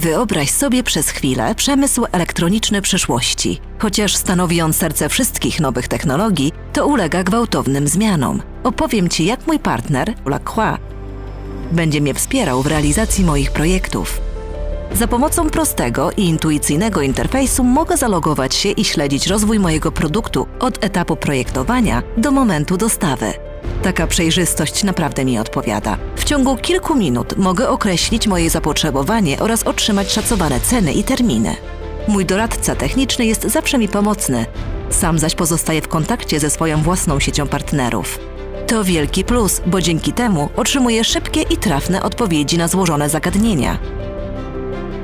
Wyobraź sobie przez chwilę przemysł elektroniczny przyszłości. Chociaż stanowi on serce wszystkich nowych technologii, to ulega gwałtownym zmianom. Opowiem Ci, jak mój partner, Lacroix, będzie mnie wspierał w realizacji moich projektów. Za pomocą prostego i intuicyjnego interfejsu mogę zalogować się i śledzić rozwój mojego produktu od etapu projektowania do momentu dostawy. Taka przejrzystość naprawdę mi odpowiada. W ciągu kilku minut mogę określić moje zapotrzebowanie oraz otrzymać szacowane ceny i terminy. Mój doradca techniczny jest zawsze mi pomocny, sam zaś pozostaje w kontakcie ze swoją własną siecią partnerów. To wielki plus, bo dzięki temu otrzymuję szybkie i trafne odpowiedzi na złożone zagadnienia.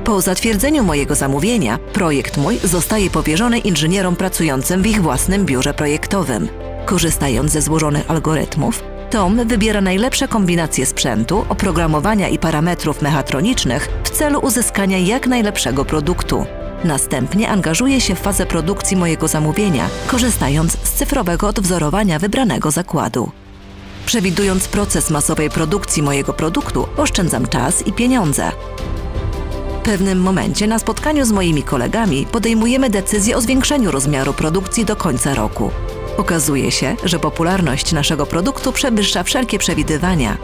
Po zatwierdzeniu mojego zamówienia, projekt mój zostaje powierzony inżynierom pracującym w ich własnym biurze projektowym. Korzystając ze złożonych algorytmów, Tom wybiera najlepsze kombinacje sprzętu, oprogramowania i parametrów mechatronicznych w celu uzyskania jak najlepszego produktu. Następnie angażuje się w fazę produkcji mojego zamówienia, korzystając z cyfrowego odwzorowania wybranego zakładu. Przewidując proces masowej produkcji mojego produktu, oszczędzam czas i pieniądze. W pewnym momencie na spotkaniu z moimi kolegami podejmujemy decyzję o zwiększeniu rozmiaru produkcji do końca roku. Okazuje się, że popularność naszego produktu przewyższa wszelkie przewidywania.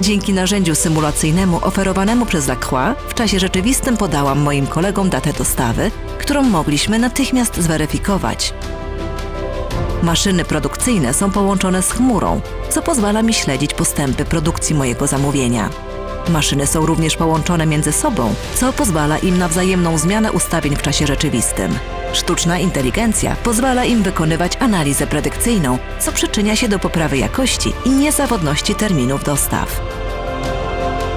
Dzięki narzędziu symulacyjnemu oferowanemu przez Lacroix w czasie rzeczywistym podałam moim kolegom datę dostawy, którą mogliśmy natychmiast zweryfikować. Maszyny produkcyjne są połączone z chmurą, co pozwala mi śledzić postępy produkcji mojego zamówienia. Maszyny są również połączone między sobą, co pozwala im na wzajemną zmianę ustawień w czasie rzeczywistym. Sztuczna inteligencja pozwala im wykonywać analizę predykcyjną, co przyczynia się do poprawy jakości i niezawodności terminów dostaw.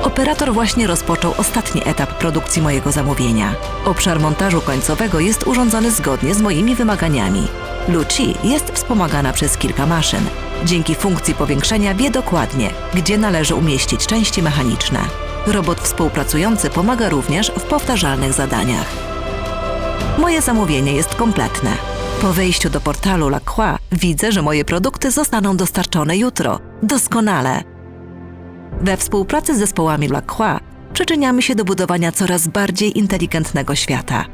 Operator właśnie rozpoczął ostatni etap produkcji mojego zamówienia. Obszar montażu końcowego jest urządzony zgodnie z moimi wymaganiami. Luci jest wspomagana przez kilka maszyn. Dzięki funkcji powiększenia wie dokładnie, gdzie należy umieścić części mechaniczne. Robot współpracujący pomaga również w powtarzalnych zadaniach. Moje zamówienie jest kompletne. Po wejściu do portalu Lacroix widzę, że moje produkty zostaną dostarczone jutro. Doskonale. We współpracy z zespołami Lacroix przyczyniamy się do budowania coraz bardziej inteligentnego świata.